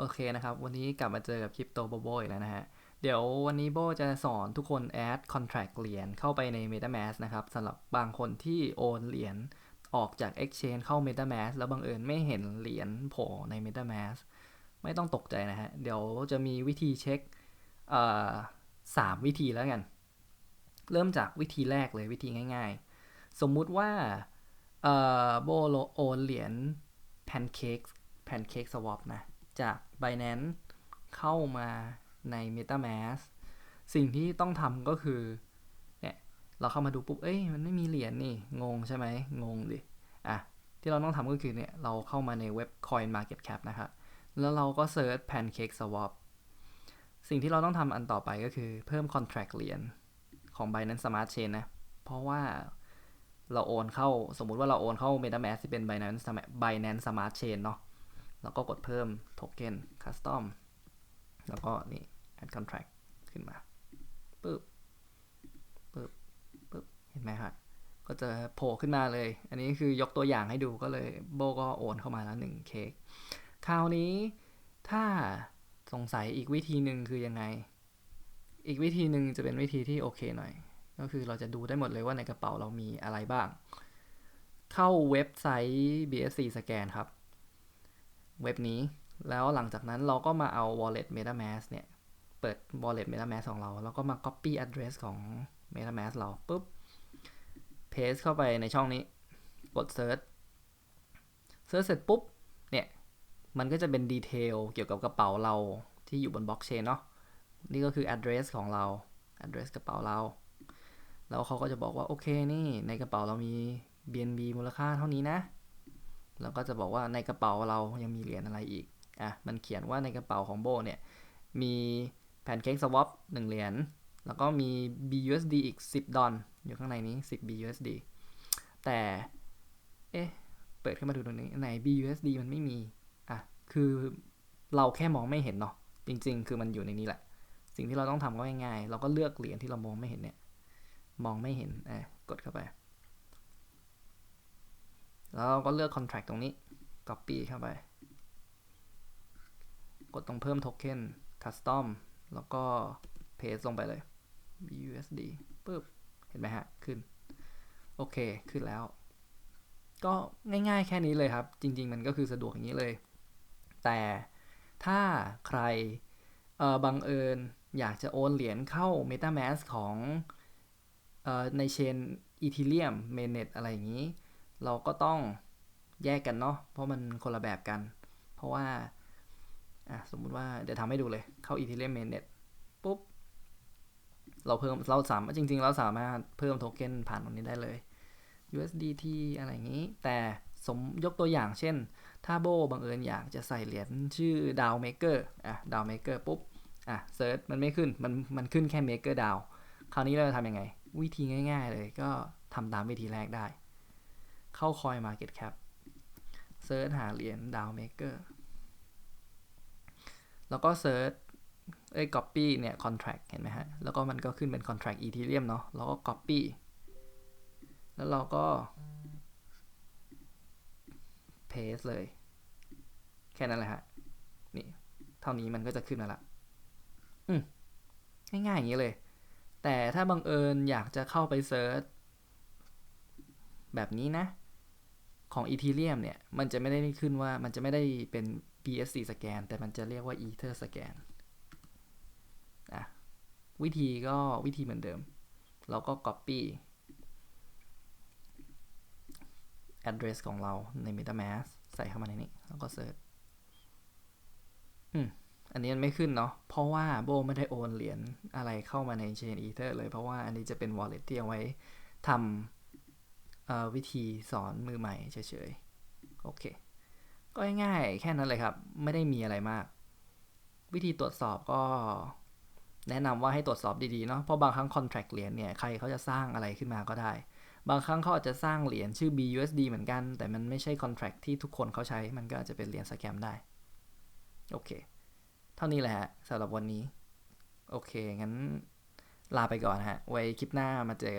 โอเคนะครับ วันนี้กลับมาเจอกับคริปโตโบโบอีกแล้วนะฮะ เดี๋ยววันนี้โบจะสอนทุกคน add contract เหรียญเข้าไปใน MetaMask นะครับสำหรับบางคนที่โอนเหรียญออกจาก Exchange เข้า MetaMask แล้วบังเอิญไม่เห็นเหรียญโผล่ใน MetaMask ไม่ต้องตกใจนะฮะ เดี๋ยวจะมีวิธีเช็คสามวิธีแล้วกัน เริ่มจากวิธีแรกเลยวิธีง่ายๆ สมมุติว่าโบโอนเหรียญ Pancake Pancake Swap นะ จาก Binance เข้ามาใน MetaMask สิ่งที่ต้องทำก็คือเนี่ยเราเข้ามาดูปุ๊บ เอ้ยมันไม่มีเหรียญนี่ งงใช่ไหมงงดิ อะ ที่เราต้องทำก็คือเนี่ย เราเข้ามาในเว็บ Coin Market Cap นะครับแล้วเราก็เซิร์ช Pancake Swap สิ่งที่เราต้องทำอันต่อไปก็คือเพิ่ม contract เหรียญของ Binance Smart Chain นะ เพราะว่าเราโอนเข้าสมมุติว่าเราโอนเข้า MetaMask ที่เป็น Binance Binance Smart Chain เนาะ แล้วก็กดเพิ่มโทเค็น custom แล้วก็นี่ add contract ขึ้นมาปึ๊บปึ๊บปึ๊บเห็นไหมครับก็จะโผล่ขึ้นมาเลย อันนี้คือยกตัวอย่างให้ดูก็เลยโบก็โอนเข้ามาแล้วหนึ่งเค้กคราวนี้ถ้าสงสัยอีกวิธีหนึ่งคือยังไง อีกวิธีหนึ่งจะเป็นวิธีที่โอเคหน่อย ก็คือเราจะดูได้หมดเลยว่าในกระเป๋าเรามีอะไรบ้าง เข้าเว็บไซต์ BSC สแกนครับ เว็บนี้ แล้วหลังจากนั้นเราก็มาเอา wallet metamask เนี่ย เปิด wallet metamask ของเรา แล้วก็มา copy address ของ metamask เราปุ๊บ paste เข้าไปในช่องนี้ กด search search เสร็จปุ๊บ เนี่ย มันก็จะเป็นดีเทลเกี่ยวกับกระเป๋าเราที่อยู่บนบล็อกเชนเนาะ นี่ก็คือ address ของเรา address กระเป๋าเรา แล้วเขาก็จะบอกว่า โอเค นี่ในกระเป๋าเรามี BNB มูลค่าเท่านี้นะ แล้วก็จะบอกว่าในกระเป๋าเรายังมีเหรียญอะไรอีก อะ มันเขียนว่าในกระเป๋าของโบเนี่ยมี Pancake Swap 1เหรียญ แล้วก็มี BUSD อีก 10 ดอลอยู่ข้างในนี้ 10 BUSD แต่ เอ๊ะ เปิดขึ้นมาดูตรงนี้ไหน BUSD มันไม่มี อะ คือเราแค่มองไม่เห็นเนาะ จริง ๆ คือมันอยู่ในนี้แหละ สิ่งที่เราต้องทำก็ง่ายๆ เราก็เลือกเหรียญที่เรามองไม่เห็นเนี่ย มองไม่เห็น อะ กดเข้าไป แล้วเราก็เลือก contract ตรงนี้ copy เข้าไป กดตรงเพิ่มโทเค็น custom แล้วก็ paste ลงไปเลย BUSD ปึ๊บ เห็นไหมฮะ ขึ้น โอเค ขึ้นแล้ว ก็ง่ายๆแค่นี้เลยครับ จริง ๆ มันก็คือสะดวกอย่างนี้เลย แต่ถ้าใครเออบังเอิญอยากจะโอนเหรียญเข้า MetaMask ของออในเชน Ethereum Mainnet อะไรอย่างนี้ เราก็ต้องแยกกันเนาะเพราะมันคนละแบบกัน เพราะว่าอะสมมุติว่าเดี๋ยวทำให้ดูเลยเข้า Ethereum Mainnet ปุ๊บ เราเพิ่มเราสามารถจริง ๆ เราสามารถเพิ่มโทเค็นผ่านตรงนี้ได้เลย USDT อะไรอย่างนี้ แต่สมยกตัวอย่างเช่น ถ้าโบบังเอิญอยากจะใส่เหรียญชื่อ DAO Maker อะ DAO Maker ปุ๊บ อะเซิร์ชมันไม่ขึ้น มันมันขึ้นแค่ Maker DAO คราวนี้เราจะทำยังไง วิธีง่าย ๆ เลยก็ทำตามวิธีแรกได้ เข้า Coin Market Cap เซิร์ชหาเหรียญ DAO Maker แล้วก็เซิร์ชเอ้ย copy เนี่ย contract เห็นไหมฮะ แล้วก็มันก็ขึ้นเป็น contract ethereum เนาะแล้วก็ copy แล้วเราก็ paste เลย แค่นั้นแหละฮะ นี่ เท่านี้มันก็จะขึ้นมาละอืมง่ายๆอย่างนี้เลย แต่ถ้าบังเอิญอยากจะเข้าไปเซิร์ชแบบนี้นะ ของ Ethereum เนี่ย มันจะไม่ได้ขึ้นว่ามันจะไม่ได้เป็น BSC สแกนแต่มันจะเรียกว่า Ether สแกนอะวิธีก็วิธีเหมือนเดิม เราก็ copy address ของเราใน MetaMask ใส่เข้ามาในนี้ แล้วก็เซิร์ชอืม อันนี้มันไม่ขึ้นเนาะ เพราะว่าโบไม่ได้โอนเหรียญอะไรเข้ามาใน Chain Ether เลย เพราะว่าอันนี้จะเป็น wallet ที่เอาไว้ทำ วิธีสอนมือใหม่เฉยๆ โอเค ก็ง่ายๆ แค่นั้นเลยครับ ไม่ได้มีอะไรมาก วิธีตรวจสอบก็แนะนำว่าให้ตรวจสอบดีๆ เนาะ เพราะบางครั้ง contract เหรียญเนี่ย ใครเขาจะสร้างอะไรขึ้นมาก็ได้ บางครั้งเขาอาจจะสร้างเหรียญชื่อ BUSD เหมือนกัน แต่มันไม่ใช่ contract ที่ทุกคนเขาใช้ มันก็อาจจะเป็นเหรียญสแกมได้ โอเค เท่านี้แหละฮะสำหรับวันนี้ โอเค งั้นลาไปก่อนฮะ ไว้คลิปหน้ามาเจอ